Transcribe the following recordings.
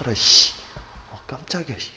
씨 차가라 씨. 아, 깜짝이야 씨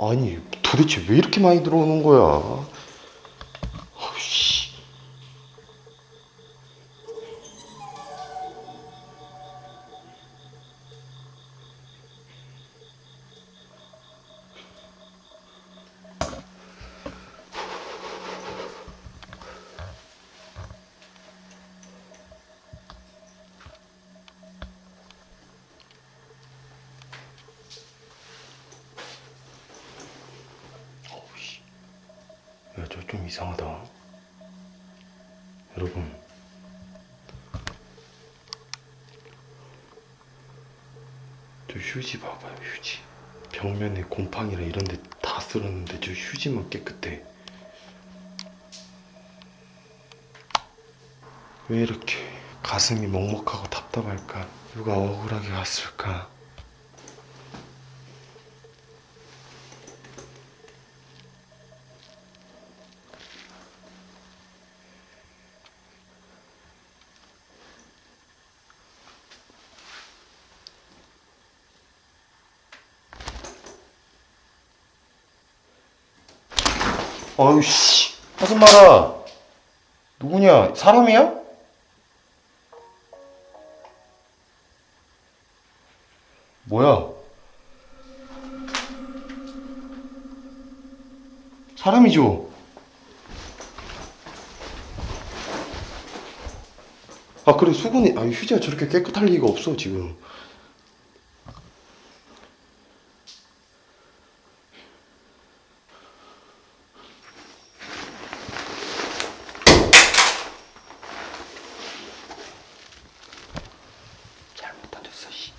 아니 도대체 왜 이렇게 많이 들어오는 거야 좀 이상하다. 여러분. 저 휴지 봐봐요, 휴지. 벽면에 곰팡이랑 이런 데 다 쓸었는데 저 휴지만 깨끗해. 왜 이렇게 가슴이 먹먹하고 답답할까? 누가 억울하게 갔을까? 아유 씨. 하지 마라. 누구냐? 사람이야? 뭐야? 사람이죠? 아 그래 수근이. 아 휴지가 저렇게 깨끗할 리가 없어 지금 잘못 던졌어 씨.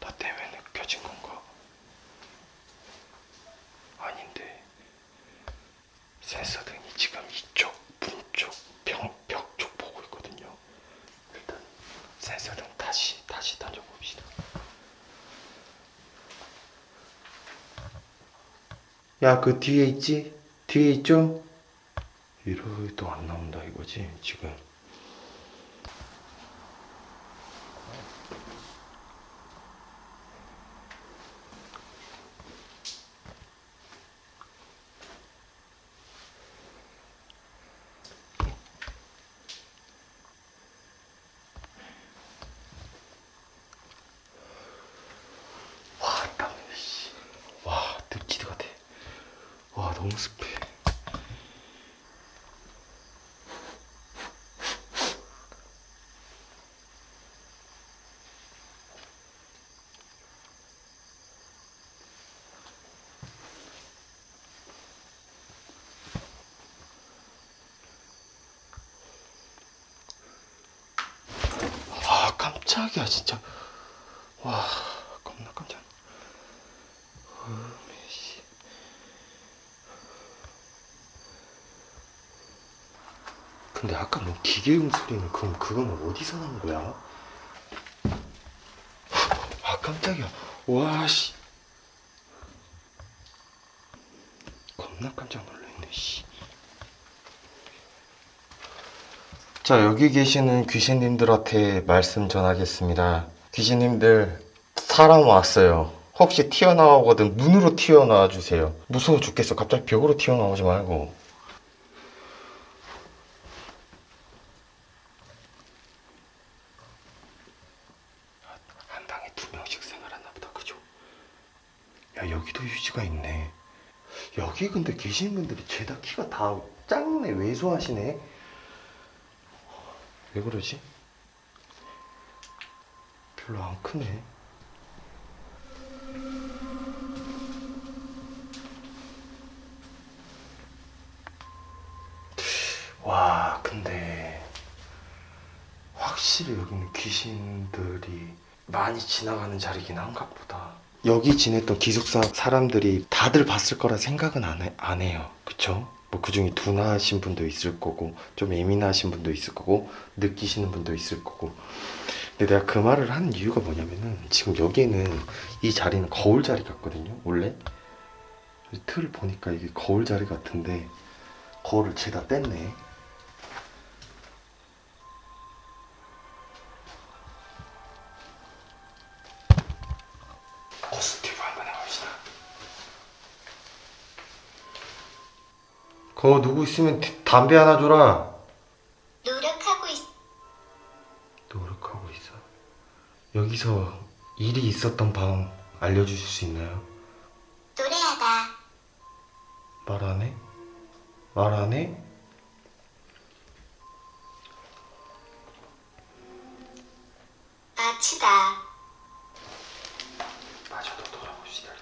나 때문에 느껴진 건가? 아닌데 센서 등이 지금 이쪽 문 쪽, 벽 쪽 보고 있거든요. 일단 센서 등 다시 다시 던져봅시다. 야, 그 뒤에 있지? 뒤에 있죠? 이러도 안 나온다 이거지 지금. 와, 땀, 씨. 와, 늪지대 같아. 와, 너무 습해. 아, 깜 짝이야, 진짜. 와, 겁나 깜짝. 음에 씨. 근데 아까 뭐 기계음 소리는 그럼 그건 어디서 난 거야? 아 깜짝이야. 와 씨. 겁나 깜짝 놀랐네 씨. 자 여기 계시는 귀신님들한테 말씀 전하겠습니다. 귀신님들 사람 왔어요. 혹시 튀어나오거든 문으로 튀어나와 주세요. 무서워 죽겠어. 갑자기 벽으로 튀어나오지 말고. 한 방에 두 명씩 생활하나 보다. 그죠? 야 여기도 유지가 있네. 여기 근데 계신 분들이 죄다 키가 다 작네. 왜소하시네. 왜 그러지? 별로 안 크네. 와, 근데 확실히 여기는 귀신들이 많이 지나가는 자리긴 한가 보다. 여기 지냈던 기숙사 사람들이 다들 봤을 거라 생각은 안, 해, 안 해요. 그쵸? 뭐 그중에 둔하신 분도 있을 거고 좀 예민하신 분도 있을 거고 느끼시는 분도 있을 거고. 근데 내가 그 말을 한 이유가 뭐냐면은 지금 여기는 이 자리는 거울 자리 같거든요 원래. 틀을 보니까 이게 거울 자리 같은데 거울을 죄다 뗐네 거 누구 있으면 디- 담배 하나 줘라 노력하고 있. 노력하고 있어. 여기서 일이 있었던 방 알려주실 수 있나요? 노래하다. 말 안 해? 말 안 해? 아치다. 마저도 돌아봅시다.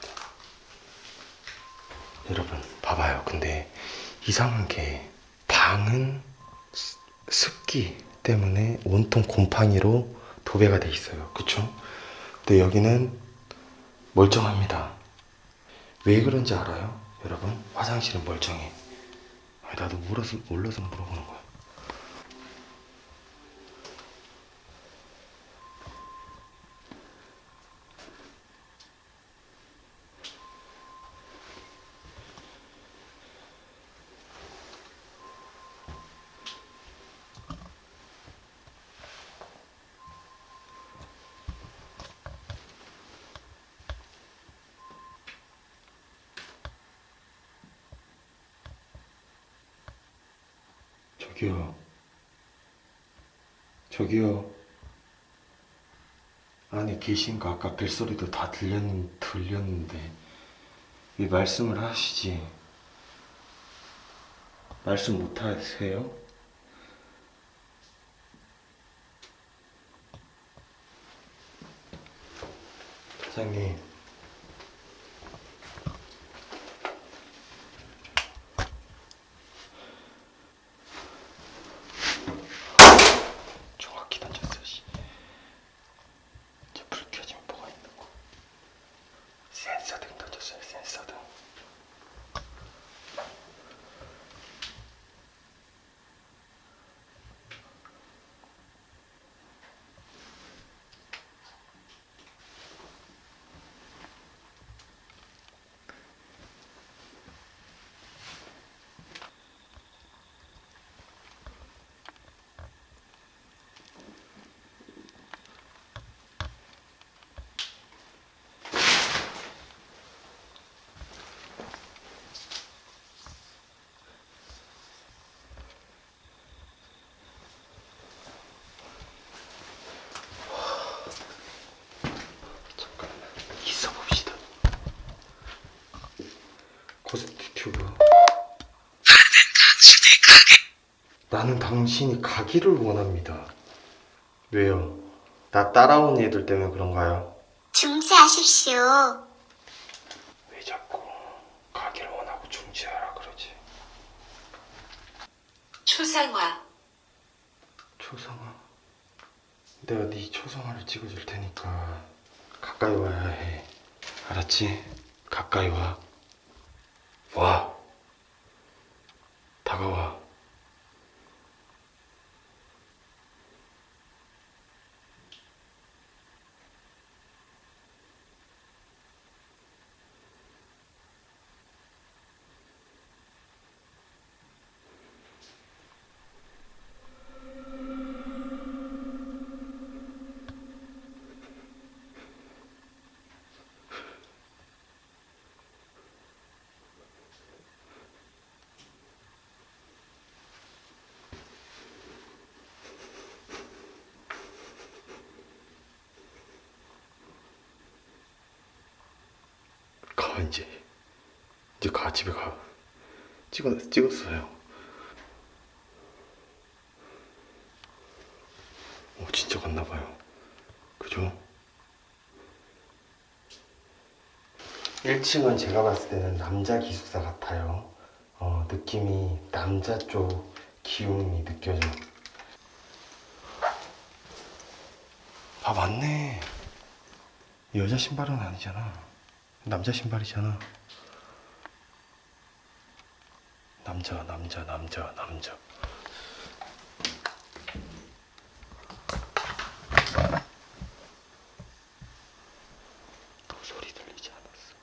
여러분 봐봐요. 근데 이상한 게 방은 습- 습기 때문에 온통 곰팡이로 도배가 돼 있어요. 그쵸? 근데 여기는 멀쩡합니다. 왜 그런지 알아요? 여러분 화장실은 멀쩡해. 나도 몰라서 몰라서 물어보는 거야. 저기요. 저기요. 안에 계신 거 아까 벨소리도 다 들렸, 들렸는데 왜 말씀을 하시지? 말씀 못 하세요? 사장님. 정확히 던졌어, 씨. 이제 불 켜지면 뭐가 있는 거? 센서 등 던졌어요, 센서 등. 잠깐만 있어 봅시다. 고스트 튜브. 나는 당신이 가기를 원합니다. 왜요? 나 따라온 애들 때문에 그런가요? 중지하십시오. 왜 자꾸 가기를 원하고 중지하라 그러지? 초상화. 초상화. 내가 네 초상화를 찍어줄 테니까 가까이 와야 해. 알았지? 가까이 와. 와. 가 이제 이제 가 집에 가 찍었 찍었어요. 오 진짜 갔나 봐요. 그죠? 1층은 제가 봤을 때는 남자 기숙사 같아요. 어, 느낌이 남자 쪽 기운이 느껴져. 아 맞네. 여자 신발은 아니잖아. 남자 신발이잖아. 남자, 남자, 남자, 남자. 또 소리 들리지 않았어.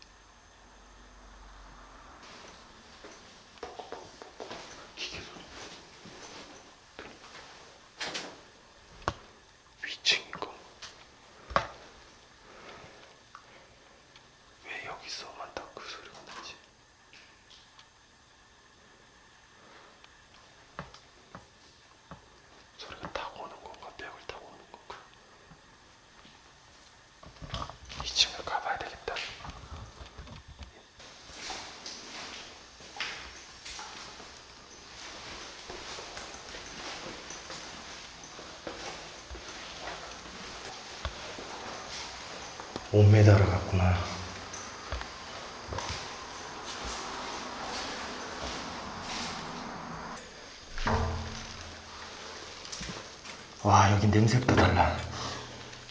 보고, 보고, 보고. 기계 소리. 위층인가? 왜 여기서만 딱 그 소리가 나지? 소리가 타고 오는 건가? 벽을 타고 오는 건가? 2층을 가봐야 되겠다. 못 매달아 갔구나. 와 여기 냄새부터 달라.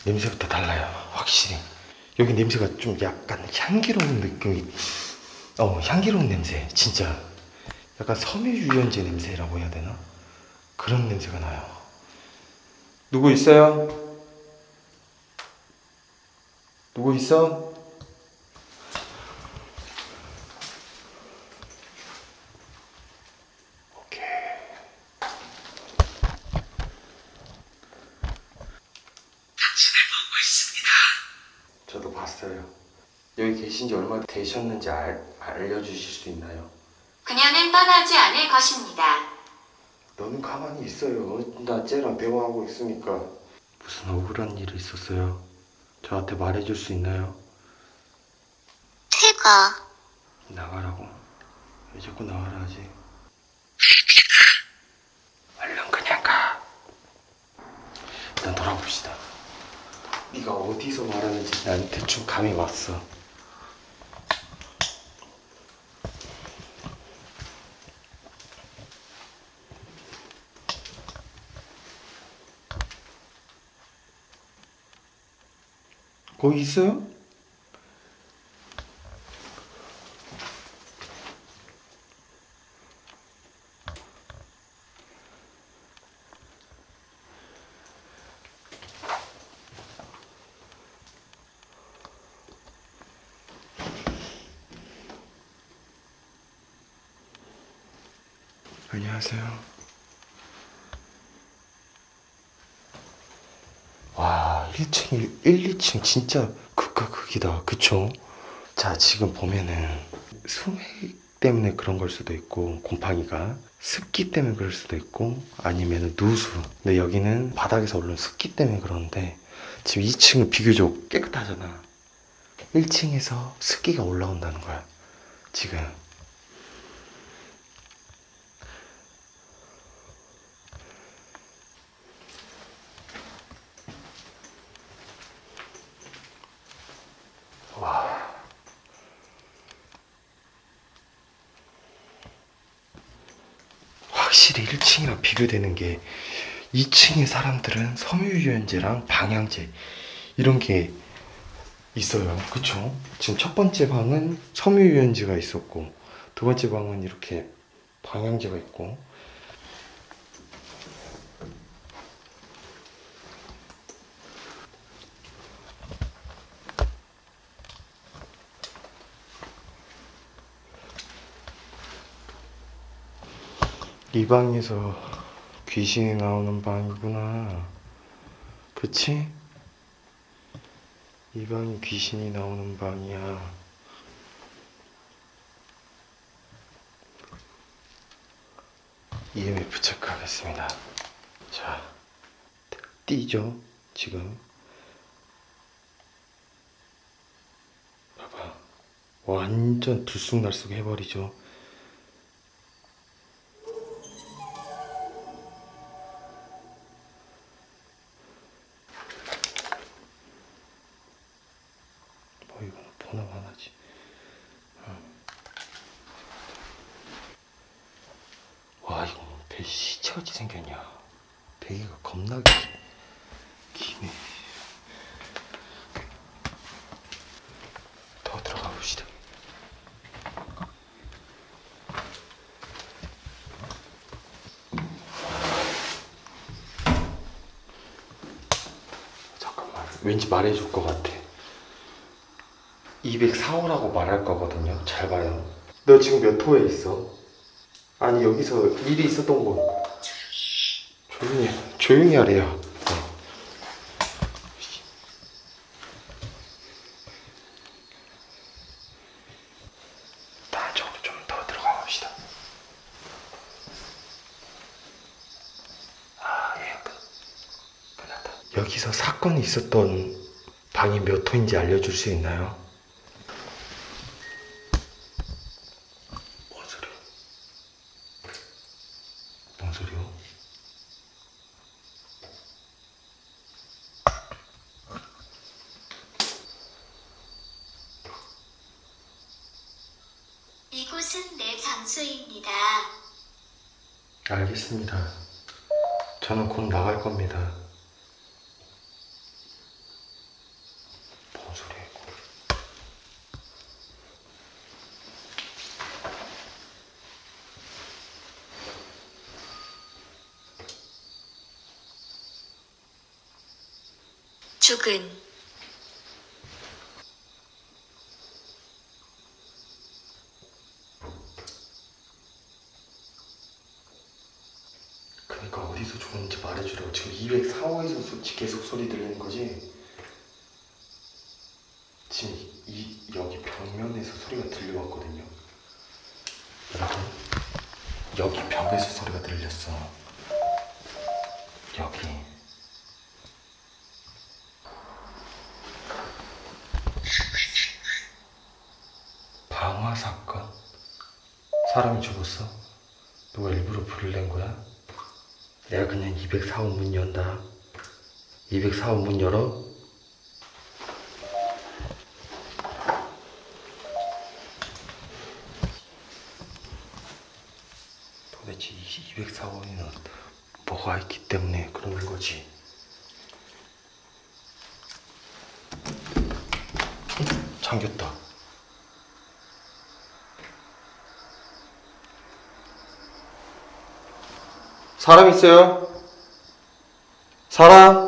냄새부터 달라요. 확실히. 여기 냄새가 좀 약간 향기로운 느낌이. 어 향기로운 냄새. 진짜. 약간 섬유유연제 냄새라고 해야 되나? 그런 냄새가 나요. 누구 있어요? 누구 있어? 오케이. 저도 봤어요. 여기 계신 지 얼마 되셨는지 알, 알려주실 수 있나요? 그녀는 떠나지 않을 것입니다. 너는 가만히 있어요. 나 쟤랑 대화하고 있으니까. 무슨 억울한 일이 있었어요? 저한테 말해줄 수 있나요? 퇴가 나가라고. 왜 자꾸 나가라 하지? 얼른 그냥 가. 일단 돌아봅시다. 네가 어디서 말하는지 난 대충 감이 왔어. 거기 있어요? 안녕하세요. 와, 1층, 1, 2층 진짜 극과 극이다. 그쵸? 자, 지금 보면은 수맥 때문에 그런 걸 수도 있고, 곰팡이가 습기 때문에 그럴 수도 있고, 아니면 누수. 근데 여기는 바닥에서 오른 습기 때문에 그러는데, 지금 2층은 비교적 깨끗하잖아. 1층에서 습기가 올라온다는 거야. 지금. 확실히 1층이랑 비교되는 게 2층의 사람들은 섬유유연제랑 방향제 이런 게 있어요. 그쵸? 지금 첫 번째 방은 섬유유연제가 있었고 두 번째 방은 이렇게 방향제가 있고 이 방에서 귀신이 나오는 방이구나. 그치? 이 방이 귀신이 나오는 방이야. EMF 체크하겠습니다. 자, 띄죠? 지금. 봐봐. 완전 들쑥날쑥 해버리죠. 뭐 이거는 번호 하나지. 와 이거 배 시체같이 생겼냐 베개가 겁나게 기네 더 들어가 봅시다. 잠깐만. 왠지 말해줄 것 같아. 204호라고 말할 거거든요. 잘 봐요. 너 지금 몇 호에 있어? 아니 여기서 일이 있었던 거. 조용히 조용히 하래요. 네. 다 저로 좀 더 들어가 봅시다. 아 예, 끝 끝났다. 여기서 사건이 있었던 방이 몇 호인지 알려줄 수 있나요? 뭔 소리? 뭔 소리요? 이곳은 내 장소입니다. 알겠습니다. 저는 곧 나갈 겁니다. 뭔 소리야 이거? 죽은 그러니까 어디서 좋은지 말해주라고 지금 204호에서 계속 소리 들리는 거지? 지금 이 여기 벽면에서 소리가 들려왔거든요. 여러분 여기 벽에서 소리가 들렸어. 여기 방화 사건 사람이 죽었어? 누가 일부러 불을 낸 거야? 내가 그냥 204호 문 연다. 204호 문 열어? 도대체 이 204호에는 뭐가 있기 때문에 그러는 거지? 잠겼다. 사람 있어요? 사람?